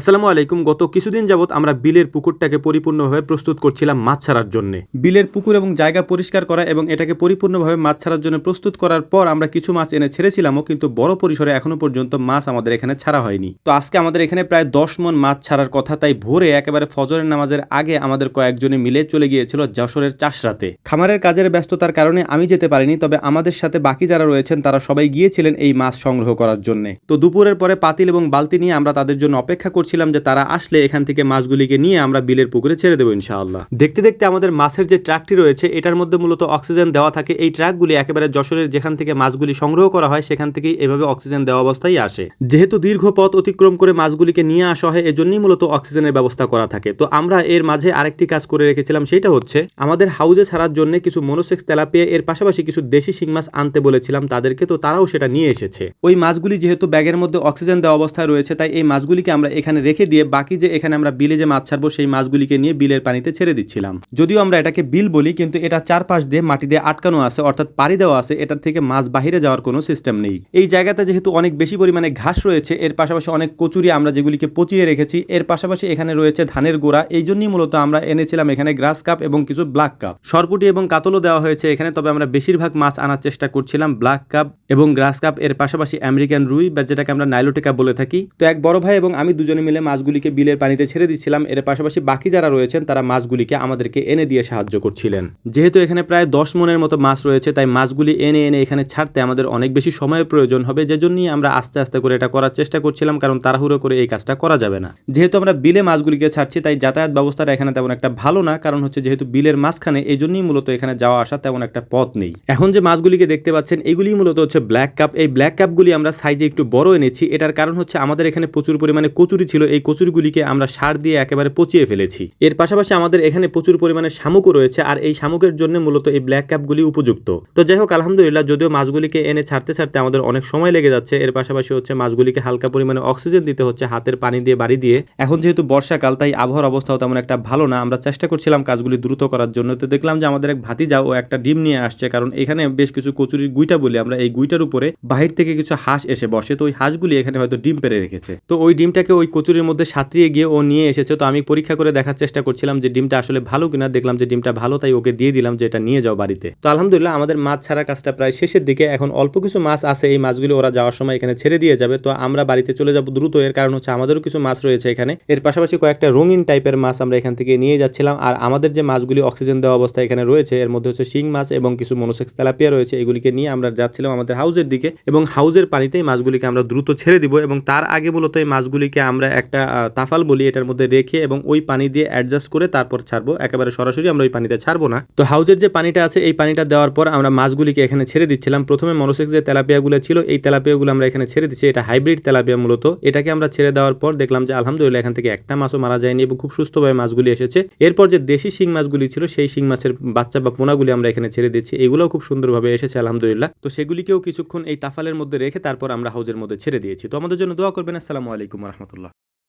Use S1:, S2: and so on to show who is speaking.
S1: আসসালামু আলাইকুম। গত কিছুদিন যাবত আমরা বিলের পুকুরটাকে পরিপূর্ণভাবে প্রস্তুত করছিলাম মাছ ছাড়ার জন্য। বিলের পুকুর এবং জায়গা পরিষ্কার করা এবং এটাকে পরিপূর্ণভাবে মাছ ছাড়ার জন্য প্রস্তুত করার পর আমরা কিছু মাছ এনে ছেড়েছিলামও, কিন্তু বড় পরিসরে এখনও পর্যন্ত মাছ আমাদের এখানে ছাড়া হয়নি। তো আজকে আমাদের এখানে প্রায় দশ মন মাছ ছাড়ার কথা, তাই ভোরে একেবারে ফজরের নামাজের আগে আমাদের কয়েকজনে মিলে চলে গিয়েছিল যশোরের চাষরাতে। খামারের কাজের ব্যস্ততার কারণে আমি যেতে পারিনি, তবে আমাদের সাথে বাকি যারা রয়েছেন, তারা সবাই গিয়েছিলেন এই মাছ সংগ্রহ করার জন্য। তো দুপুরের পরে পাতিল এবং বালতি নিয়ে আমরা তাদের জন্য অপেক্ষা করছিলাম যে তারা আসলে এখান থেকে মাছগুলিকে নিয়ে আমরা বিলের পুকুরে ছেড়ে দেবো ইনশাআল্লাহ। দেখতে দেখতে আমাদের মাছের যে ট্রাকটি রয়েছে, এটার মধ্যে মূলত অক্সিজেন দেওয়া থাকে। এই ট্রাকগুলি একেবারে যশোরের যেখান থেকে মাছগুলি সংগ্রহ করা হয়, সেখান থেকেই এভাবে অক্সিজেন দেওয়া অবস্থায় আসে। যেহেতু দীর্ঘ পথ অতিক্রম করে মাছগুলিকে নিয়ে আসা হয়, এজন্যই মূলত অক্সিজেনের ব্যবস্থা করা থাকে। তো আমরা এর মাঝে আরেকটি কাজ করে রেখেছিলাম, সেটা হচ্ছে আমাদের হাউজে ছাড়ার জন্য কিছু মনোসেক্স তেলাপিয়া, এর পাশাপাশি কিছু দেশি শিং মাছ আনতে বলেছিলাম তাদেরকে, তো তারাও সেটা নিয়ে এসেছে। ওই মাছগুলি যেহেতু ব্যাগের মধ্যে অক্সিজেন দেওয়া অবস্থায় রয়েছে, তাই এই মাছগুলিকে আমরা এখানে রেখে দিয়ে বাকি যে এখানে আমরা বিলে যে মাছ ছাড়বো, সেই মাছগুলিকে নিয়ে বিলের পানিতে ছেড়ে দিচ্ছিলাম। যদিও আমরা এটাকে বিল বলি, কিন্তু এটা চারপাশ দিয়ে মাটি দিয়ে আটকানো আছে, অর্থাৎ পাড়ি দেওয়া আছে, এটার থেকে মাছ বাহিরে যাওয়ার কোনো সিস্টেম নেই। এই জায়গাতে যেহেতু অনেক বেশি পরিমাণে ঘাস রয়েছে, এর পাশাপাশি অনেক কচুরি আমরা যেগুলিকে পচিয়ে রেখেছি, এর পাশাপাশি এখানে রয়েছে ধানের গোড়া। এই জন্যই মূলত আমরা এনেছিলাম এখানে গ্রাস কাপ এবং কিছু ব্ল্যাক কাপ সরপুটি এবং কাতলও দেওয়া হয়েছে এখানে, তবে আমরা বেশিরভাগ মাছ আনার চেষ্টা করছিলাম ব্ল্যাক কাপ এবং গ্রাস কাপ এর পাশাপাশি আমেরিকান রুই বা যেটাকে আমরা নাইলোটিকা বলে থাকি। তো এক বড় ভাই এবং আমি দুজনে মিলে মাছগুলিকে বিলের পানিতে ছেড়ে দিচ্ছিলাম। এর পাশাপাশি বাকি যারা রয়েছেন, তারা মাছগুলিকে আমাদেরকে এনে দিয়ে সাহায্য করছিলেন। যেহেতু এখানে প্রায় দশ মনের মতো মাছ রয়েছে, তাই মাছগুলি এনে এনে এখানে ছাড়তে আমাদের অনেক বেশি সময়ের প্রয়োজন হবে। যে জন্যই আমরা আস্তে আস্তে করে এটা করার চেষ্টা করছিলাম, কারণ তাড়াহুড়ো করে এই কাজটা করা যাবে না। যেহেতু আমরা বিলে মাছগুলিকে ছাড়ছি, তাই যাতায়াত ব্যবস্থাটা এখানে তেমন একটা ভালো না। কারণ হচ্ছে যেহেতু বিলের মাঝখানে এই জন্যই মূলত এখানে যাওয়া আসা তেমন একটা পথ নেই। এখন যে মাছগুলিকে দেখতে পাচ্ছেন, এগুলি মূলত হচ্ছে ব্ল্যাক কাপ। এই ব্ল্যাক কাপগুলি আমরা সাইজে একটু বড় এনেছি। এটার কারণ হচ্ছে আমাদের এখানে প্রচুর পরিমাণে কচুরি ছিল। এই কচুরিগুলিকে আমরা সার দিয়ে একেবারে পচিয়ে ফেলেছি। এর পাশাপাশি আমাদের এখানে প্রচুর পরিমাণে শামুকও রয়েছে, আর এই শামুকের জন্য মূলত এই ব্ল্যাক কাপগুলি উপযুক্ত। তো যাই হোক, আলহামদুলিল্লাহ, যদিও মাছগুলিকে এনে ছাড়তে ছাড়তে আমাদের অনেক সময় লেগে যাচ্ছে, এর পাশাপাশি হচ্ছে মাছগুলিকে হালকা পরিমাণে অক্সিজেন দিতে হচ্ছে, হাতের পানি দিয়ে, বাড়ি দিয়ে। এখন যেহেতু বর্ষাকাল, তাই আবহাওয়ার অবস্থাও তেমন একটা ভালো না, আমরা চেষ্টা করছিলাম কাজগুলি দ্রুত করার জন্য। তো দেখলাম যে আমাদের এক ভাতিজা ও একটা ডিম নিয়ে আসছে, কারণ এখানে বেশ কিছু কচুরির গুইটা বলি আমরা এই গুইটার উপরে বাহির থেকে কিছু হাঁস এসে বসে, তো ওই হাঁসগুলি এখানে হয়তো ডিম পেরে রেখেছে। তো ওই ডিমটাকে ওই কচুরির মধ্যে সাঁতরিয়ে গিয়ে ও নিয়ে এসেছে। তো আমি পরীক্ষা করে দেখার চেষ্টা করছিলাম যে ডিমটা আসলে ভালো কিনা। দেখলাম যে ডিমটা ভালো, তাই ওকে দিয়ে দিলাম যে এটা নিয়ে যাও বাড়িতে। তো আলহামদুলিল্লাহ আমাদের মাছ ছাড়া কাজটা প্রায় শেষের দিকে। এখন অল্প কিছু মাছ আছে, এই মাছগুলি ওরা যাওয়ার সময় এখানে ছেড়ে দিয়ে যাবে। তো আমরা বাড়িতে চলে যাব দ্রুত। এর কারণ হচ্ছে আমাদেরও কিছু মাছ রয়েছে এখানে। এর পাশাপাশি কয়েকটা রঙিন টাইপের মাছ আমরা এখান থেকে নিয়ে যাচ্ছিলাম। আর আমাদের যে মাছগুলি অক্সিজেন দেওয়া অবস্থায় এখানে রয়েছে, এর মধ্যে হচ্ছে শিং মাছ এবং কিছু মনোসেক্স তেলাপিয়া রয়েছে। এগুলিকে নিয়ে আমরা যাচ্ছিলাম আমাদের হাউজের দিকে এবং হাউজের পানিতেই মাছগুলিকে আমরা দ্রুত ছেড়ে দিব এবং তার আগে মূলত এই মাছগুলিকে আমরা একটা তাফাল বলি এটার মধ্যে রেখে এবং ওই পানি দিয়ে অ্যাডজাস্ট করে তারপর ছাড়বো। একেবারে সরাসরি আমরা ওই পানিতে ছাড়বো না। তো হাউজের যে পানিটা আছে, এই পানিটা দেওয়ার পর আমরা মাছগুলিকে এখানে ছেড়ে দিচ্ছিলাম। প্রথমে মনোসেক্স যে তেলাপিয়াগুলো ছিল, এই তেলাপিয়াগুলো আমরা এখানে ছেড়ে দিচ্ছি। এটা হাইব্রিড তেলাপিয়া মূলত। এটাকে আমরা ছেড়ে দেওয়ার পর দেখলাম যে আলহামদুলিল্লাহ এখান থেকে একটা মাছও মারা যায়নি এবং খুব সুস্থভাবে মাছগুলি এসেছে। এরপর যে দেশি শিং মাছগুলি ছিল, সেই শিং মাছের বাচ্চা বা পোনাগুলি আমরা এখানে ছেড়ে দিচ্ছি। এগুলোও খুব সুন্দরভাবে এসেছে, আলহামদুলিল্লাহ। তো সেগুলিকেও কিছুক্ষণ এই তাফালের মধ্যে রেখে তারপর আমরা হাউজের মধ্যে ছেড়ে দিয়েছি। তো আমাদের জন্য দোয়া করবেন। আসসালামু আলাইকুম রহমতুল্লাহ।